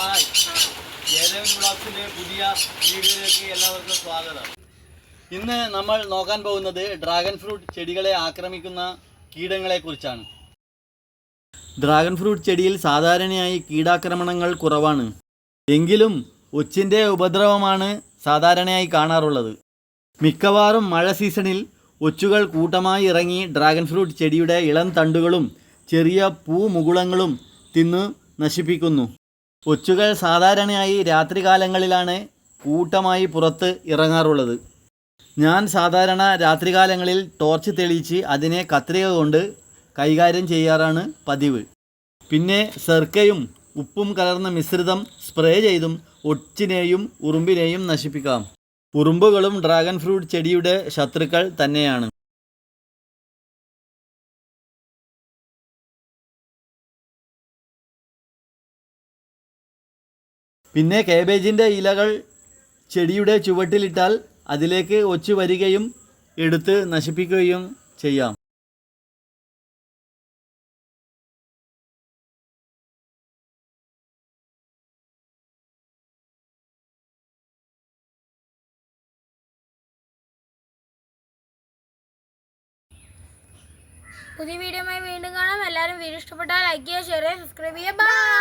Hi. Jayadevan ബ്ലോഗ്സിന്റെ പുതിയ വീഡിയോയിലേക്ക് എല്ലാവർക്കും സ്വാഗതം. ഇന്ന് നമ്മൾ നോക്കാൻ പോകുന്നത് ഡ്രാഗൺ ഫ്രൂട്ട് ചെടികളെ ആക്രമിക്കുന്ന കീടങ്ങളെക്കുറിച്ചാണ്. ഡ്രാഗൺ ഫ്രൂട്ട് ചെടിയിൽ സാധാരണയായി കീടാക്രമണങ്ങൾ കുറവാണ്. എങ്കിലും ഒച്ചിന്റെ ഉപദ്രവമാണ് സാധാരണയായി കാണാറുള്ളത്. മിക്കവാറും മഴ സീസണിൽ ഒച്ചുകൾ കൂട്ടമായി ഇറങ്ങി ഡ്രാഗൺ ഫ്രൂട്ട് ചെടിയുടെ ഇളം തണ്ടുകളും ചെറിയ പൂമുകുളങ്ങളും തിന്ന് നശിപ്പിക്കുന്നു. ഒച്ചുകൾ സാധാരണയായി രാത്രികാലങ്ങളിലാണ് കൂട്ടമായി പുറത്ത് ഇറങ്ങാറുള്ളത്. ഞാൻ സാധാരണ രാത്രികാലങ്ങളിൽ ടോർച്ച് തെളിയിച്ച് അതിനെ കത്രിക കൊണ്ട് കൈകാര്യം ചെയ്യാറാണ് പതിവ്. പിന്നെ സെർക്കയും ഉപ്പും കലർന്ന മിശ്രിതം സ്പ്രേ ചെയ്തും ഒച്ചിനെയും ഉറുമ്പിനെയും നശിപ്പിക്കാം. ഉറുമ്പുകളും ഡ്രാഗൺ ഫ്രൂട്ട് ചെടിയുടെ ശത്രുക്കൾ തന്നെയാണ്. പിന്നെ കേബേജിന്റെ ഇലകൾ ചെടിയുടെ ചുവട്ടിലിട്ടാൽ അതിലേക്ക് ഒച്ചു വരികയും എടുത്ത് നശിപ്പിക്കുകയും ചെയ്യാം. പുതിയ വീഡിയോയുമായി വീണ്ടും കാണാം. എല്ലാവരും വീഡിയോ ഇഷ്ടപ്പെട്ടാൽ ലൈക്ക് ചെയ്യുക ഷെയർ ചെയ്യുക സബ്സ്ക്രൈബ് ചെയ്യുക. ബൈ